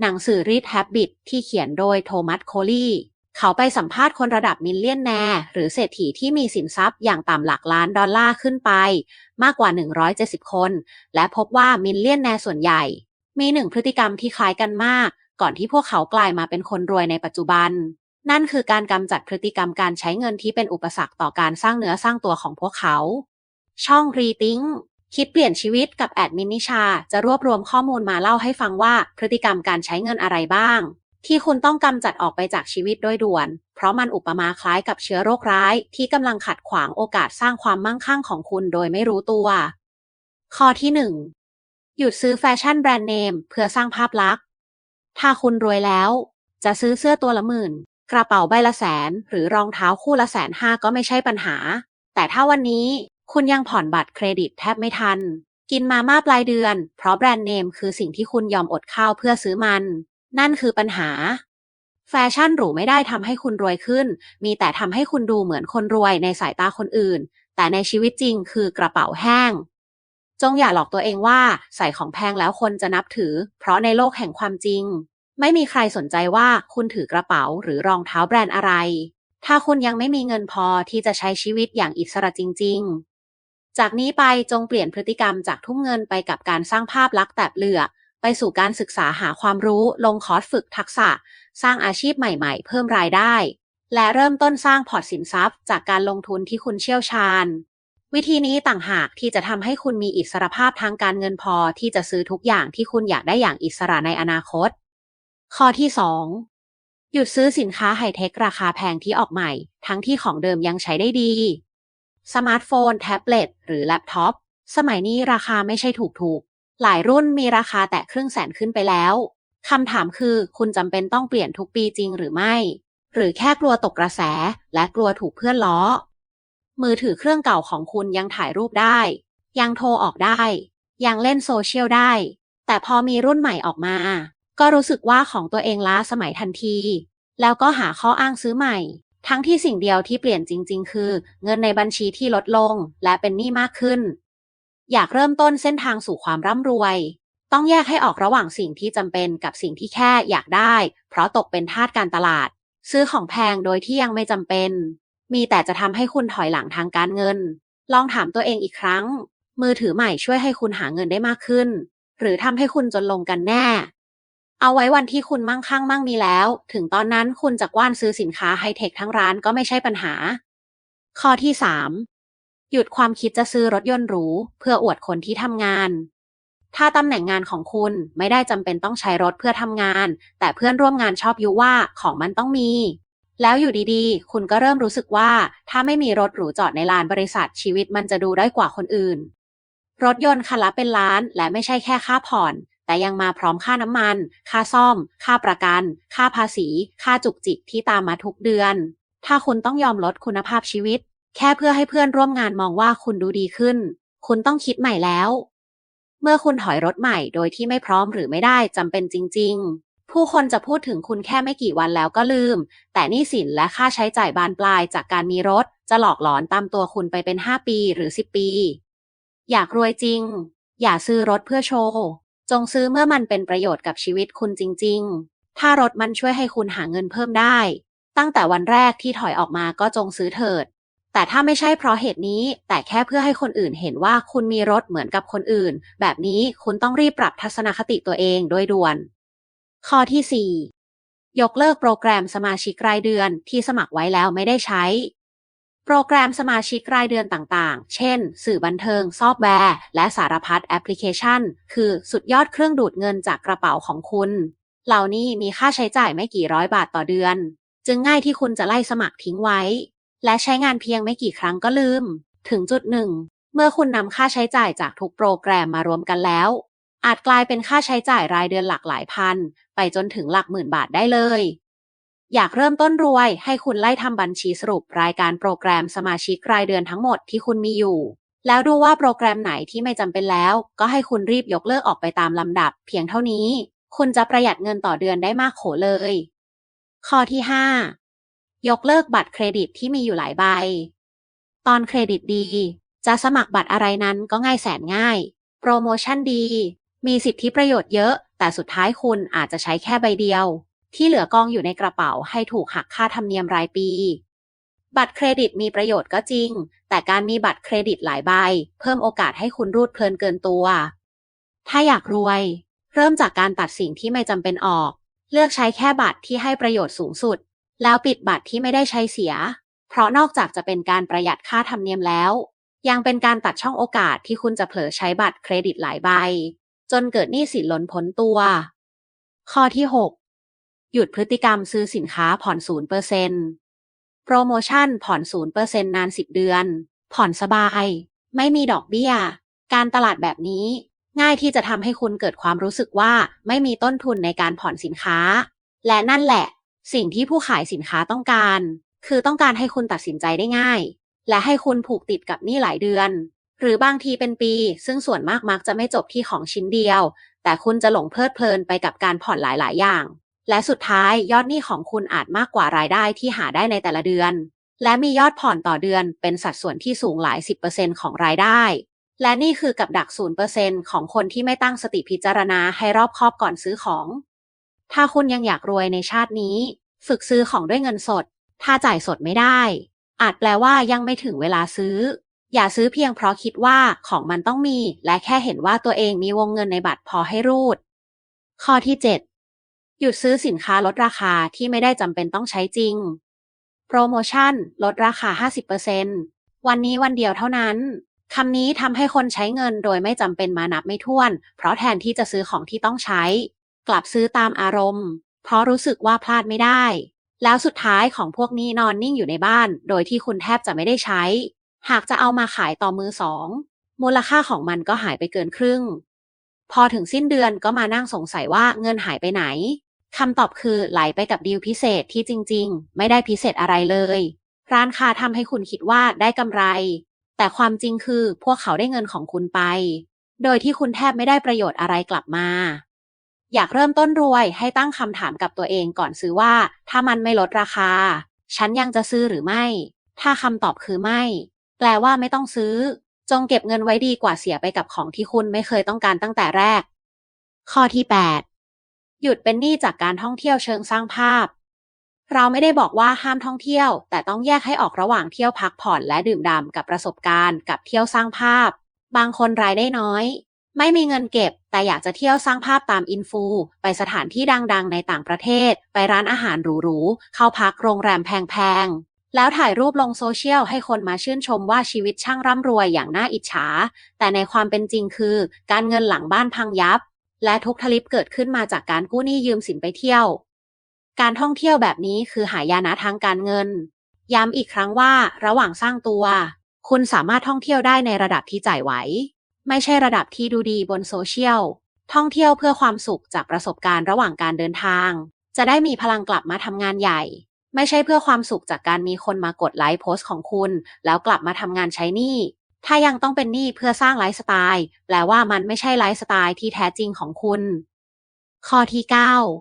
หนังสือ Read Habit ที่เขียนโดยโทมัสโคลีเขาไปสัมภาษณ์คนระดับมิลเลียนแนร์หรือเศรษฐีที่มีสินทรัพย์อย่างต่ำหลักล้านดอลลาร์ขึ้นไป มากกว่า 170 คน และพบว่ามิลเลียนแนร์ส่วนใหญ่ มีหนึ่งพฤติกรรมที่คล้ายกันมาก ก่อนที่พวกเขากลายมาเป็นคนรวยในปัจจุบัน นั่นคือการกำจัดพฤติกรรมการใช้เงินที่เป็นอุปสรรคต่อการสร้างเนื้อสร้างตัวของพวกเขา ช่องรีทิง คิดเปลี่ยนชีวิตกับแอดมินนิชา จะรวบรวมข้อมูลมาเล่าให้ฟังว่าพฤติกรรมการใช้เงินอะไรบ้าง ที่คุณต้องกำจัดออกไปจากชีวิตโดยด่วน เพราะมันอุปมาคล้ายกับเชื้อโรคร้าย ที่กำลังขัดขวางโอกาสสร้างความมั่งคั่งของคุณโดยไม่รู้ตัว ข้อที่ 1 หยุดซื้อแฟชั่นแบรนด์เนมเพื่อสร้างภาพลักษณ์ ถ้าคุณรวยแล้ว จะซื้อเสื้อตัวละหมื่น กระเป๋าใบละแสน หรือรองเท้าคู่ละแสนห้าก็ไม่ใช่ปัญหา แต่ถ้าวันนี้ คุณยังผ่อนบัตรเครดิตแทบไม่ทัน กินมาม่าปลายเดือน เพราะแบรนด์เนมคือสิ่งที่คุณยอมอดข้าวเพื่อซื้อมัน นั่นคือปัญหา แฟชั่นหรูไม่ได้ทำให้คุณรวยขึ้น มีแต่ทำให้คุณดูเหมือนคนรวยในสายตาคนอื่น แต่ในชีวิตจริงคือกระเป๋าแห้ง จงอย่าหลอกตัวเองว่าใส่ของแพงแล้วคนจะนับถือ เพราะในโลกแห่งความจริง ไม่มีใครสนใจว่าคุณถือกระเป๋าหรือรองเท้าแบรนด์อะไรถ้าคุณยังไม่มีเงินพอที่จะใช้ชีวิตอย่างอิสระจริงๆ จากนี้ไปจงเปลี่ยนพฤติกรรมจากทุ่มเงินไปกับการสร้างภาพลักษณ์แต่เลือ ไปสู่การศึกษาหาความรู้ลงคอร์สฝึกทักษะ สร้างอาชีพใหม่ๆ เพิ่มรายได้ และเริ่มต้นสร้างพอร์ตสินทรัพย์ จากการลงทุนที่คุณเชี่ยวชาญ วิธีนี้ต่างหากที่จะทำให้คุณมีอิสรภาพทางการเงินพอที่จะซื้อทุกอย่างที่คุณอยากได้อย่างอิสระในอนาคต ข้อที่ 2 หยุดซื้อสินค้าไฮเทคราคาแพงที่ออกใหม่ ทั้งที่ของเดิมยังใช้ได้ดี สมาร์ทโฟน แท็บเล็ต หรือแล็ปท็อป สมัยนี้ราคาไม่ใช่ถูกๆ หลายรุ่นมีราคาแตะครึ่งแสนขึ้นไปแล้ว คำถามคือคุณจำเป็นต้องเปลี่ยนทุกปีจริงหรือไม่ หรือแค่กลัวตกกระแส และกลัวถูกเพื่อนล้อ มือถือเครื่องเก่าของคุณยังถ่ายรูปได้ ยังโทรออกได้ ยังเล่นโซเชียลได้ แต่พอมีรุ่นใหม่ออกมา ก็รู้สึกว่าของตัวเองล้าสมัยทันที แล้วก็หาข้ออ้างซื้อใหม่ ทั้งที่สิ่งเดียวที่เปลี่ยนจริง ๆ คือ เงินในบัญชีที่ลดลงและเป็นหนี้มากขึ้น อยากเริ่มต้นเส้นทางสู่ความร่ำรวย ต้องแยกให้ออกระหว่างสิ่งที่จำเป็นกับสิ่งที่แค่อยากได้ เพราะตกเป็นทาสการตลาด ซื้อของแพงโดยที่ยังไม่จำเป็น มีแต่จะทำให้คุณถอยหลังทางการเงิน ลองถามตัวเองอีกครั้ง มือถือใหม่ช่วยให้คุณหาเงินได้มากขึ้น หรือทำให้คุณจนลงกันแน่ เอาไว้วันที่คุณมั่งคั่งมั่งมีแล้ว ถึงตอนนั้นคุณจะกว้านซื้อสินค้าไฮเทคทั้งร้านก็ไม่ใช่ปัญหา ข้อที่3หยุดความคิดจะซื้อรถยนต์หรู เพื่ออวดคนที่ทำงาน ถ้าตำแหน่งงานของคุณไม่ได้จำเป็นต้องใช้รถเพื่อทำงาน แต่เพื่อนร่วมงานชอบยุว่าของมันต้องมี แล้วอยู่ดีๆ คุณก็เริ่มรู้สึกว่า ถ้าไม่มีรถหรูจอดในลานบริษัทชีวิตมันจะดูได้กว่าคนอื่น รถยนต์คันละเป็นล้าน และไม่ใช่แค่ค่าผ่อน แต่ยังมาพร้อมค่าน้ำมัน ค่าซ่อม ค่าประกัน ค่าภาษี ค่าจุกจิกที่ตามมาทุกเดือน ถ้าคุณต้องยอมลดคุณภาพชีวิต แค่เพื่อให้เพื่อนร่วมงานมองว่าคุณดูดีขึ้น คุณต้องคิดใหม่แล้ว เมื่อคุณถอยรถใหม่โดยที่ไม่พร้อมหรือไม่ได้จำเป็นจริง ๆ ผู้คนจะพูดถึงคุณแค่ไม่กี่วันแล้วก็ลืม แต่นี้สินและค่าใช้จ่ายบานปลายจากการมีรถ จะหลอกหลอนตามตัวคุณไปเป็น 5 ปีหรือ 10 ปี อยากรวยจริง อย่าซื้อรถเพื่อโชว์ จงซื้อเมื่อมันเป็นประโยชน์กับชีวิตคุณจริง ๆ ถ้ารถมันช่วยให้คุณหาเงินเพิ่มได้ ตั้งแต่วันแรกที่ถอยออกมาก็จงซื้อเถิด แต่ถ้าไม่ใช่เพราะเหตุนี้ แต่แค่เพื่อให้คนอื่นเห็นว่าคุณมีรถเหมือนกับคนอื่น แบบนี้คุณต้องรีบปรับทัศนคติตัวเองโดยด่วน ข้อที่ 4 ยกเลิกโปรแกรมสมาชิกรายเดือนที่สมัครไว้แล้วไม่ได้ใช้ โปรแกรมสมาชิกรายเดือนต่างๆ เช่น สื่อบันเทิง ซอฟต์แวร์ และสารพัดแอปพลิเคชัน คือสุดยอดเครื่องดูดเงินจากกระเป๋าของคุณ เหล่านี้มีค่าใช้จ่ายไม่กี่ร้อยบาทต่อเดือน จึงง่ายที่คุณจะไล่สมัครทิ้งไว้ และใช้งานเพียงไม่กี่ครั้งก็ลืม ถึงจุดหนึ่ง เมื่อคุณนำค่าใช้จ่ายจากทุกโปรแกรมมารวมกันแล้ว อาจกลายเป็นค่าใช้จ่ายรายเดือนหลักหลายพัน ไปจนถึงหลักหมื่นบาทได้เลย อยากเริ่มต้นรวย ให้คุณไล่ทำบัญชีสรุปรายการโปรแกรมสมาชิกรายเดือนทั้งหมดที่คุณมีอยู่ แล้วดูว่าโปรแกรมไหนที่ไม่จำเป็นแล้ว ก็ให้คุณรีบยกเลิกออกไปตามลำดับ เพียงเท่านี้ คุณจะประหยัดเงินต่อเดือนได้มากโขเลย ข้อที่ 5 ยกเลิกบัตรเครดิตที่มีอยู่หลายใบ ตอนเครดิตดี จะสมัครบัตรอะไรนั้นก็ง่ายแสนง่าย โปรโมชั่นดี มีสิทธิประโยชน์เยอะ แต่สุดท้ายคุณอาจจะใช้แค่ใบเดียว ที่เหลือกองอยู่ในกระเป๋าให้ถูกหักค่าธรรมเนียมรายปี บัตรเครดิตมีประโยชน์ก็จริง แต่การมีบัตรเครดิตหลายใบ เพิ่มโอกาสให้คุณรูดเพลินเกินตัว ถ้าอยากรวย เริ่มจากการตัดสิ่งที่ไม่จำเป็นออก เลือกใช้แค่บัตรที่ให้ประโยชน์สูงสุด แล้วปิดบัตรที่ไม่ได้ใช้เสีย เพราะนอกจากจะเป็นการประหยัดค่าธรรมเนียมแล้ว ยังเป็นการตัดช่องโอกาสที่คุณจะเผลอใช้บัตรเครดิตหลายใบ จนเกิดหนี้สินล้นพ้นตัว ข้อที่ 6 หยุดพฤติกรรมซื้อสินค้าผ่อน0%โปรโมชั่นผ่อน0%นเปอร์เซนนาน10เดือน ผ่อนสบาย ไม่มีดอกเบี้ย การตลาดแบบนี้ ง่ายที่จะทำให้คุณเกิดความรู้สึกว่าไม่มีต้นทุนในการผ่อนสินค้า และนั่นแหละ สิ่งที่ผู้ขายสินค้าต้องการ คือต้องการให้คุณตัดสินใจได้ง่าย และให้คุณผูกติดกับนี้หลายเดือน หรือบางทีเป็นปี ซึ่งส่วนมากมักจะไม่จบที่ของชิ้นเดียว แต่คุณจะหลงเพลิดเพลินไปกับการผ่อนหลายๆ อย่าง และสุดท้ายยอดหนี้ของคุณอาจมากกว่ารายได้ที่หาได้ในแต่ละเดือน และมียอดผ่อนต่อเดือนเป็นสัดส่วนที่สูงหลาย 10%ของรายได้ และนี่คือกับดัก 0%ของคนที่ไม่ตั้งสติพิจารณาให้รอบคอบก่อนซื้อของ ถ้าคุณยังอยากรวยในชาตินี้ ฝึกซื้อของด้วยเงินสด ถ้าจ่ายสดไม่ได้ อาจแปลว่ายังไม่ถึงเวลาซื้อ อย่าซื้อเพียงเพราะคิดว่าของมันต้องมี และแค่เห็นว่าตัวเองมีวงเงินในบัตรพอให้รูด ข้อที่ 7 หยุดซื้อสินค้าลดราคาที่ไม่ได้จำเป็นต้องใช้จริง โปรโมชั่น ลดราคา 50%วันนี้วันเดียวเท่านั้นคำนี้ทำให้คนใช้เงินโดยไม่จำเป็นมานับไม่ถ้วน เพราะแทนที่จะซื้อของที่ต้องใช้ กลับซื้อตามอารมณ์ เพราะรู้สึกว่าพลาดไม่ได้ แล้วสุดท้ายของพวกนี้นอนนิ่งอยู่ในบ้าน โดยที่คุณแทบจะไม่ได้ใช้ หากจะเอามาขายต่อมือสองมูลค่าของมันก็หายไปเกินครึ่ง พอถึงสิ้นเดือนก็มานั่งสงสัยว่าเงินหายไปไหน คำตอบคือไหลไปกับดีลพิเศษที่จริง ๆ ไม่ได้พิเศษอะไรเลย ร้านค้าทำให้คุณคิดว่าได้กำไร แต่ความจริงคือพวกเขาได้เงินของคุณไป โดยที่คุณแทบไม่ได้ประโยชน์อะไรกลับมา อยากเริ่มต้นรวยให้ตั้งคำถามกับตัวเองก่อนซื้อว่า ถ้ามันไม่ลดราคา ฉันยังจะซื้อหรือไม่ ถ้าคำตอบคือไม่ แปลว่าไม่ต้องซื้อ จงเก็บเงินไว้ดีกว่าเสียไปกับของที่คุณไม่เคยต้องการตั้งแต่แรก ข้อที่ 8 หยุดเป็นหนี้จากการท่องเที่ยวเชิงสร้างภาพ เราไม่ได้บอกว่าห้ามท่องเที่ยว แต่ต้องแยกให้ออกระหว่างเที่ยวพักผ่อนและดื่มด่ำกับประสบการณ์ กับเที่ยวสร้างภาพ บางคนรายได้น้อย ไม่มีเงินเก็บ แต่อยากจะเที่ยวสร้างภาพตามอินฟู ไปสถานที่ดังๆ ในต่างประเทศ ไปร้านอาหารหรูๆเข้าพักโรงแรมแพงๆแล้วถ่ายรูปลงโซเชียลให้คนมาชื่นชมว่าชีวิตช่างร่ำรวยอย่างน่าอิจฉา แต่ในความเป็นจริงคือ การเงินหลังบ้านพังยับ และทุกทลิปเกิดขึ้นมาจากการกู้หนี้ยืมสินไปเที่ยว การท่องเที่ยวแบบนี้คือหายนะทางการเงิน ย้ำอีกครั้งว่าระหว่างสร้างตัว คุณสามารถท่องเที่ยวได้ในระดับที่จ่ายไหว ไม่ใช่ระดับที่ดูดีบนโซเชียล ท่องเที่ยวเพื่อความสุขจากประสบการณ์ระหว่างการเดินทาง จะได้มีพลังกลับมาทำงานใหญ่ ไม่ใช่เพื่อความสุขจากการมีคนมากดไลค์โพสต์ของคุณ แล้วกลับมาทำงานใช้หนี้ ถ้ายังต้องเป็นหนี้เพื่อสร้างไลฟ์สไตล์แปลว่ามันไม่ใช่ไลฟ์สไตล์ที่แท้จริงของคุณ ข้อที่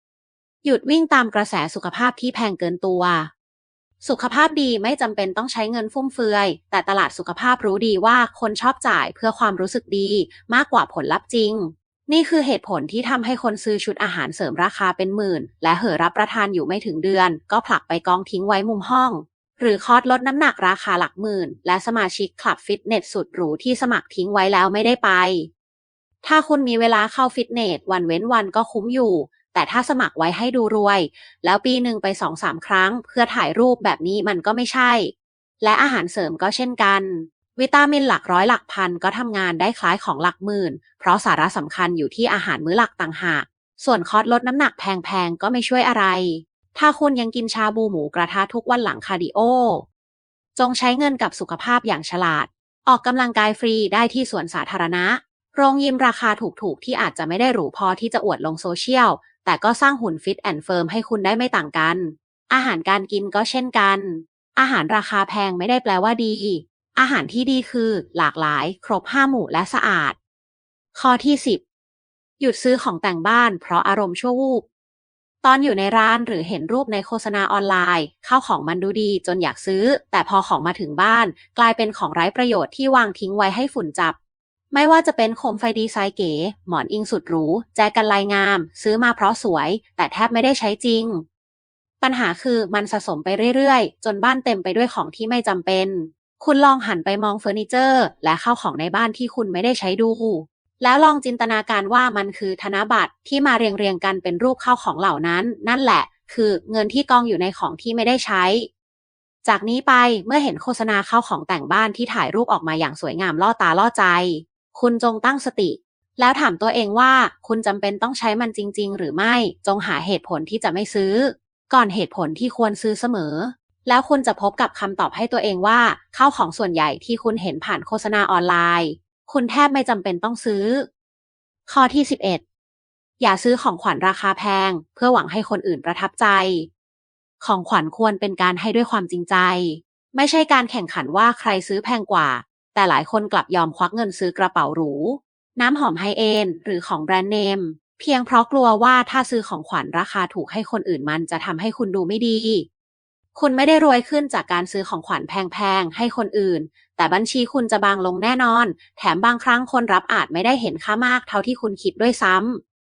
9หยุดวิ่งตามกระแสสุขภาพที่แพงเกินตัว สุขภาพดีไม่จำเป็นต้องใช้เงินฟุ่มเฟือย แต่ตลาดสุขภาพรู้ดีว่าคนชอบจ่ายเพื่อความรู้สึกดีมากกว่าผลลัพธ์จริง นี่คือเหตุผลที่ทำให้คนซื้อชุดอาหารเสริมราคาเป็นหมื่น และเหอรับประทานอยู่ไม่ถึงเดือน ก็ผลักไปกองทิ้งไว้มุมห้อง หรือคอร์สลดน้ำหนักราคาหลักหมื่น และสมาชิกคลับฟิตเนสสุดหรูที่สมัครทิ้งไว้แล้วไม่ได้ไป ถ้าคุณมีเวลาเข้าฟิตเนสวันเว้นวันก็คุ้มอยู่ แต่ถ้าสมัครไว้ให้ดูรวย แล้วปีหนึ่งไปสองสามครั้ง เพื่อถ่ายรูปแบบนี้มันก็ไม่ใช่ และอาหารเสริมก็เช่นกัน วิตามินหลักร้อยหลักพันก็ทำงานได้คล้ายของหลักหมื่น เพราะสาระสำคัญอยู่ที่อาหารมื้อหลักต่างหาก ส่วนคอร์สลดน้ำหนักแพงๆก็ไม่ช่วยอะไร ถ้าคุณยังกินชาบูหมูกระทะทุกวันหลังคาร์ดิโอ จงใช้เงินกับสุขภาพอย่างฉลาด ออกกำลังกายฟรีได้ที่สวนสาธารณะ โรงยิมราคาถูกๆ ที่อาจจะไม่ได้หรูพอที่จะอวดลงโซเชียล แต่ก็สร้างหุ่นฟิตแอนด์เฟิร์มให้คุณได้ไม่ต่างกัน อาหารการกินก็เช่นกัน อาหารราคาแพงไม่ได้แปลว่าดี อาหารที่ดีคือ หลากหลาย ครบห้าหมู่และสะอาด ข้อที่ 10 หยุดซื้อของแต่งบ้านเพราะอารมณ์ชั่ววูบ ตอนอยู่ในร้านหรือเห็นรูปในโฆษณาออนไลน์ เข้าของมันดูดีจนอยากซื้อ แต่พอของมาถึงบ้าน กลายเป็นของไร้ประโยชน์ที่วางทิ้งไว้ให้ฝุ่นจับ ไม่ว่าจะเป็นโคมไฟดีไซน์เก๋ หมอนอิงสุดหรู แจกันลายงาม ซื้อมาเพราะสวย แต่แทบไม่ได้ใช้จริง ปัญหาคือมันสะสมไปเรื่อยๆ จนบ้านเต็มไปด้วยของที่ไม่จำเป็น คุณลองหันไปมองเฟอร์นิเจอร์ และเข้าของในบ้านที่คุณไม่ได้ใช้ดู แล้วลองจินตนาการว่ามันคือธนบัตรที่มาเรียงๆกันเป็นรูปข้าวของเหล่านั้น นั่นแหละ คือเงินที่กองอยู่ในของที่ไม่ได้ใช้ จากนี้ไปเมื่อเห็นโฆษณาข้าวของแต่งบ้านที่ถ่ายรูปออกมาอย่างสวยงามล่อตาล่อใจ คุณจงตั้งสติ แล้วถามตัวเองว่าคุณจำเป็นต้องใช้มันจริง ๆ หรือไม่จงหาเหตุผลที่จะไม่ซื้อ ก่อนเหตุผลที่ควรซื้อเสมอ แล้วคุณจะพบกับคำตอบให้ตัวเองว่าข้าวของส่วนใหญ่ที่คุณเห็นผ่านโฆษณาออนไลน์ คุณแทบไม่จำเป็นต้องซื้อ ข้อที่11อย่าซื้อของขวัญราคาแพง เพื่อหวังให้คนอื่นประทับใจ ของขวัญควรเป็นการให้ด้วยความจริงใจ ไม่ใช่การแข่งขันว่าใครซื้อแพงกว่า แต่หลายคนกลับยอมควักเงินซื้อกระเป๋าหรู น้ำหอมไฮเอนหรือของแบรนด์เนม เพียงเพราะกลัวว่าถ้าซื้อของขวัญราคาถูกให้คนอื่นมันจะทำให้คุณดูไม่ดี คุณไม่ได้รวยขึ้นจากการซื้อของขวัญแพงๆ ให้คนอื่น แต่บัญชีคุณจะบางลงแน่นอน แถมบางครั้งคนรับอาจไม่ได้เห็นค่ามากเท่าที่คุณคิดด้วยซ้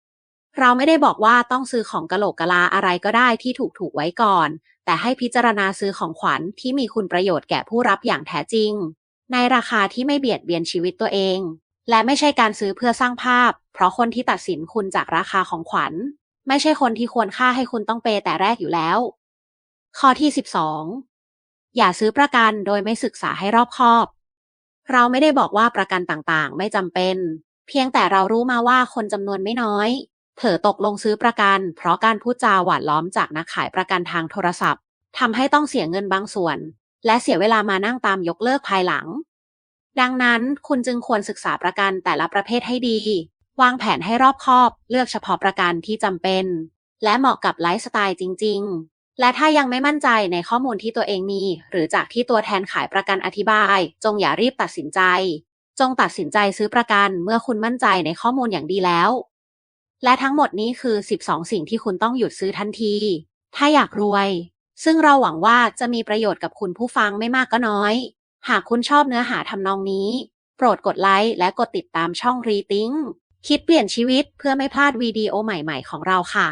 ำ เราไม่ได้บอกว่าต้องซื้อของกะโหลกกะลาอะไรก็ได้ที่ถูกถูกๆไว้ก่อน แต่ให้พิจารณาซื้อของขวัญที่มีคุณประโยชน์แก่ผู้รับอย่างแท้จริง ในราคาที่ไม่เบียดเบียนชีวิตตัวเอง และไม่ใช่การซื้อเพื่อสร้างภาพ เพราะคนที่ตัดสินคุณจากราคาของขวัญ ไม่ใช่คนที่ควรค่าให้คุณต้องเปย์แต่แรกอยู่แล้ว ข้อที่ 12 อย่าซื้อประกันโดยไม่ศึกษาให้รอบคอบ เราไม่ได้บอกว่าประกันต่างๆ ไม่จำเป็น เพียงแต่เรารู้มาว่าคนจำนวนไม่น้อย เผลอตกลงซื้อประกัน เพราะการพูดจาหวานล้อมจากนักขายประกันทางโทรศัพท์ทำให้ต้องเสียเงินบางส่วน และเสียเวลามานั่งตามยกเลิกภายหลัง ดังนั้นคุณจึงควรศึกษาประกันแต่ละประเภทให้ดี วางแผนให้รอบคอบ เลือกเฉพาะประกันที่จำเป็น และเหมาะกับไลฟ์สไตล์จริง ๆ และถ้ายังไม่มั่นใจในข้อมูลที่ตัวเองมี หรือจากที่ตัวแทนขายประกันอธิบาย จงอย่ารีบตัดสินใจ จงตัดสินใจซื้อประกันเมื่อคุณมั่นใจในข้อมูลอย่างดีแล้ว และทั้งหมดนี้คือ 12 สิ่งที่คุณต้องหยุดซื้อทันที ถ้าอยากรวย ซึ่งเราหวังว่าจะมีประโยชน์กับคุณผู้ฟังไม่มากก็น้อย หากคุณชอบเนื้อหาทำนองนี้ โปรดกดไลค์และกดติดตามช่องรีติงคิดเปลี่ยนชีวิตเพื่อไม่พลาดวิดีโอใหม่ๆของเราค่ะ